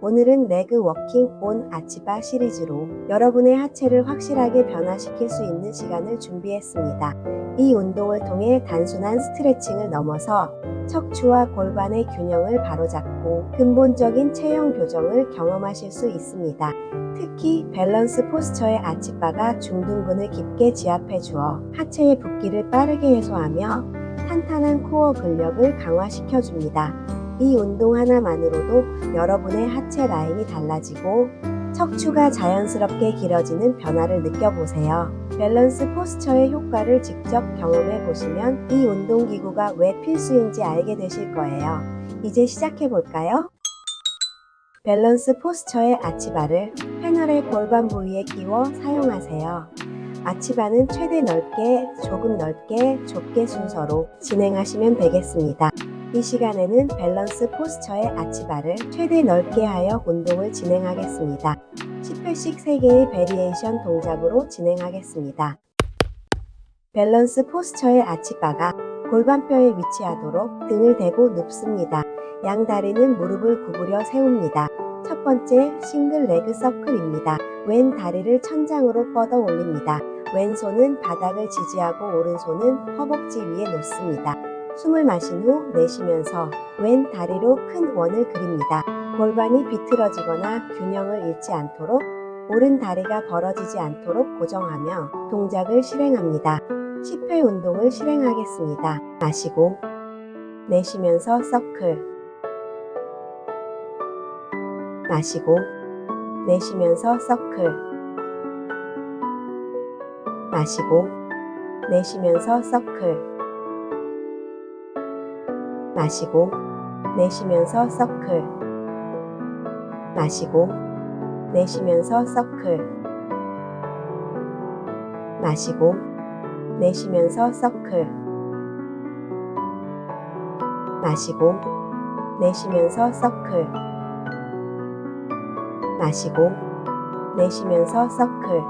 오늘은 레그 워킹 온 아치바 시리즈로 여러분의 하체를 확실하게 변화시킬 수 있는 시간을 준비했습니다. 이 운동을 통해 단순한 스트레칭을 넘어서 척추와 골반의 균형을 바로잡고 근본적인 체형 교정을 경험하실 수 있습니다. 특히 밸런스 포스처의 아치바가 중둔근을 깊게 지압해 주어 하체의 붓기를 빠르게 해소하며 탄탄한 코어 근력을 강화시켜 줍니다. 이 운동 하나만으로도 여러분의 하체 라인이 달라지고 척추가 자연스럽게 길어지는 변화를 느껴보세요. 밸런스 포스처의 효과를 직접 경험해 보시면 이 운동기구가 왜 필수인지 알게 되실 거예요. 이제 시작해 볼까요? 밸런스 포스처의 아치바를 패널의 골반 부위에 끼워 사용하세요. 아치바는 최대 넓게, 조금 넓게, 좁게 순서로 진행하시면 되겠습니다. 이 시간에는 밸런스 포스처의 아치바를 최대 넓게 하여 운동을 진행하겠습니다. 10회씩 3개의 베리에이션 동작으로 진행하겠습니다. 밸런스 포스처의 아치바가 골반뼈에 위치하도록 등을 대고 눕습니다. 양 다리는 무릎을 구부려 세웁니다. 첫 번째 싱글 레그 서클입니다. 왼 다리를 천장으로 뻗어 올립니다. 왼손은 바닥을 지지하고 오른손은 허벅지 위에 놓습니다. 숨을 마신 후 내쉬면서 왼 다리로 큰 원을 그립니다. 골반이 비틀어지거나 균형을 잃지 않도록 오른 다리가 벌어지지 않도록 고정하며 동작을 실행합니다. 10회 운동을 실행하겠습니다. 마시고 내쉬면서 서클 마시고 내쉬면서 서클 마시고 내쉬면서 서클 마시고 내쉬면서 서클. 마시고 내쉬면서 서클. 마시고 내쉬면서 서클. 마시고 내쉬면서 서클. 마시고 내쉬면서 서클.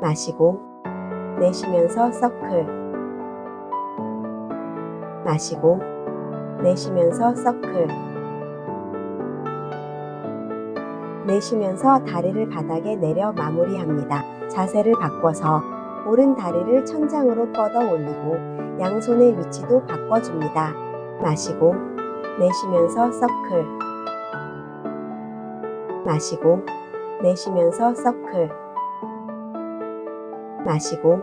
마시고 내쉬면서 서클 마시고 내쉬면서 서클 내쉬면서 다리를 바닥에 내려 마무리합니다. 자세를 바꿔서 오른 다리를 천장으로 뻗어 올리고 양손의 위치도 바꿔줍니다. 마시고 내쉬면서 서클 마시고 내쉬면서 서클 마시고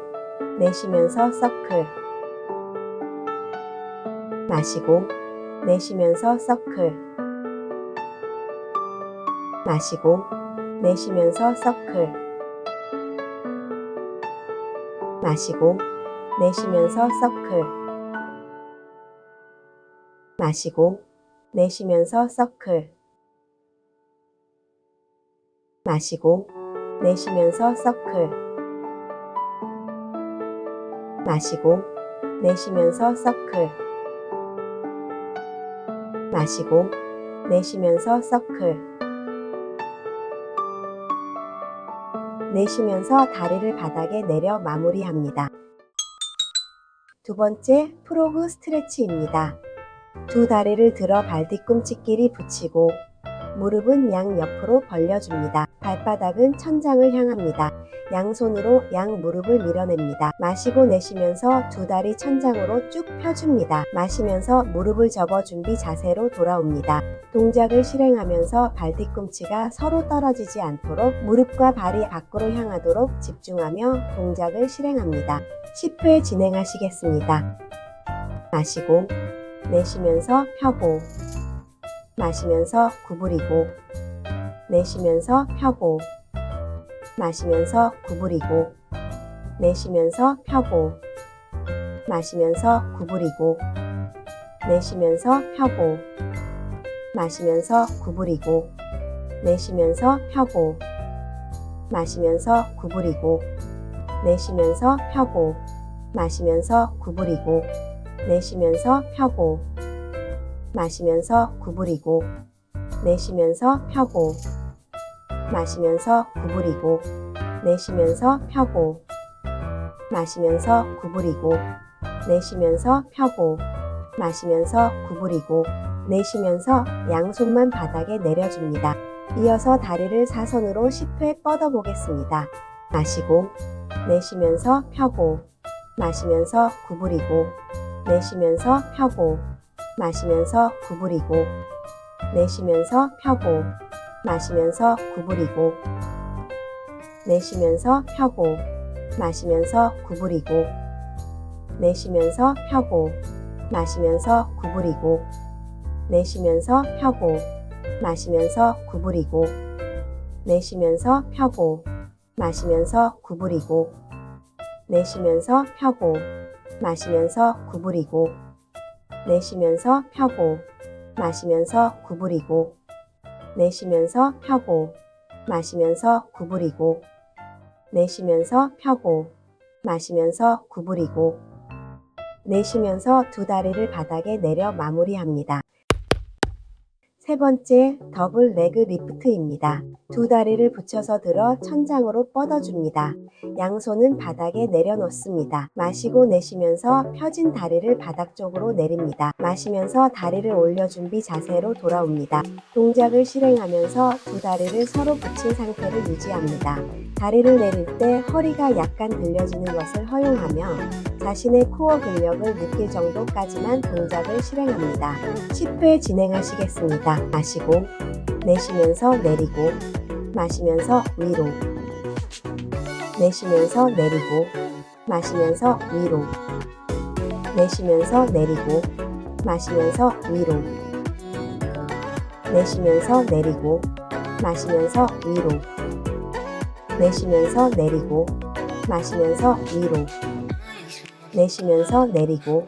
내쉬면서 서클 마시고 내쉬면서 서클. 마시고 내쉬면서 서클. 마시고 내쉬면서 서클. 마시고 내쉬면서 서클. 마시고 내쉬면서 서클. 마시고 내쉬면서 서클 마시고 내쉬면서 서클 내쉬면서 다리를 바닥에 내려 마무리합니다. 두 번째 프로그 스트레치입니다. 두 다리를 들어 발 뒤꿈치끼리 붙이고 무릎은 양 옆으로 벌려줍니다. 발바닥은 천장을 향합니다. 양손으로 양 무릎을 밀어냅니다. 마시고 내쉬면서 두 다리 천장으로 쭉 펴줍니다. 마시면서 무릎을 접어 준비 자세로 돌아옵니다. 동작을 실행하면서 발 뒤꿈치가 서로 떨어지지 않도록 무릎과 발이 밖으로 향하도록 집중하며 동작을 실행합니다. 10회 진행하시겠습니다. 마시고 내쉬면서 펴고 마시면서 구부리고 내쉬면서 펴고 마시면서 구부리고 내쉬면서 펴고 마시면서 구부리고 내쉬면서 펴고 마시면서 구부리고 내쉬면서 펴고 마시면서 구부리고 내쉬면서 펴고 마시면서 구부리고 내쉬면서 펴고 마시면서 구부리고 내쉬면서 펴고 마시면서 구부리고 내쉬면서 펴고 마시면서 구부리고 내쉬면서 펴고 마시면서 구부리고 내쉬면서 양손만 바닥에 내려줍니다. 이어서 다리를 사선으로 10회 뻗어 보겠습니다. 마시고, 내쉬면서 펴고, 마시면서 구부리고, 내쉬면서 펴고, 마시면서 구부리고, 내쉬면서 펴고, 마시면서 구부리고, 내쉬면서 펴고, 마시면서 구부리고, 내쉬면서 펴고, 마시면서 구부리고, 내쉬면서 펴고, 마시면서 구부리고, 내쉬면서 펴고, 마시면서 구부리고, 내쉬면서 펴고, 마시면서 구부리고, 내쉬면서 펴고, 마시면서 구부리고, 내쉬면서 펴고, 마시면서 구부리고, 내쉬면서 펴고, 마시면서 구부리고, 내쉬면서 두 다리를 바닥에 내려 마무리합니다. 세 번째, 더블 레그 리프트입니다. 두 다리를 붙여서 들어 천장으로 뻗어줍니다. 양손은 바닥에 내려놓습니다. 마시고 내쉬면서 펴진 다리를 바닥 쪽으로 내립니다. 마시면서 다리를 올려 준비 자세로 돌아옵니다. 동작을 실행하면서 두 다리를 서로 붙인 상태를 유지합니다. 다리를 내릴 때 허리가 약간 들려지는 것을 허용하며 자신의 코어 근력을 느낄 정도까지만 동작을 실행합니다. 10회 진행하시겠습니다. 마시고 내쉬면서 내리고 마시면서 위로 내쉬면서 내리고 마시면서 위로 내쉬면서 내리고 마시면서 위로 내쉬면서 내리고 마시면서 위로 내쉬면서 내리고 마시면서 위로. 내쉬면서 내리고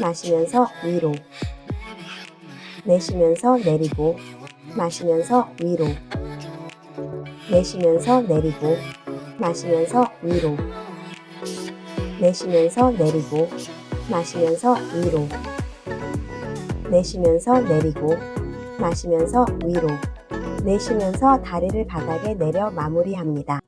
마시면서 위로. 내쉬면서 내리고 마시면서 위로. 내쉬면서 내리고 마시면서 위로. 내쉬면서 내리고 마시면서 위로. 내쉬면서 내리고 마시면서 위로. 내쉬면서 다리를 바닥에 내려 마무리합니다.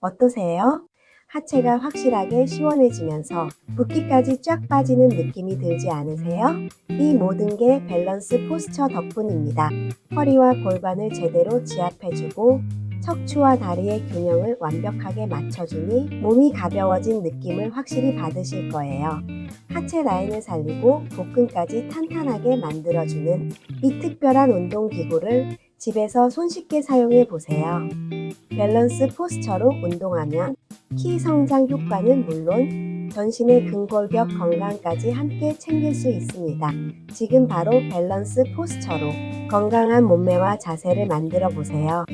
어떠세요? 하체가 확실하게 시원해지면서 붓기까지 쫙 빠지는 느낌이 들지 않으세요? 이 모든 게 밸런스 포스처 덕분입니다. 허리와 골반을 제대로 지압해주고 척추와 다리의 균형을 완벽하게 맞춰주니 몸이 가벼워진 느낌을 확실히 받으실 거예요. 하체 라인을 살리고 복근까지 탄탄하게 만들어주는 이 특별한 운동 기구를 집에서 손쉽게 사용해 보세요. 밸런스 포스처로 운동하면 키 성장 효과는 물론 전신의 근골격 건강까지 함께 챙길 수 있습니다. 지금 바로 밸런스 포스처로 건강한 몸매와 자세를 만들어 보세요.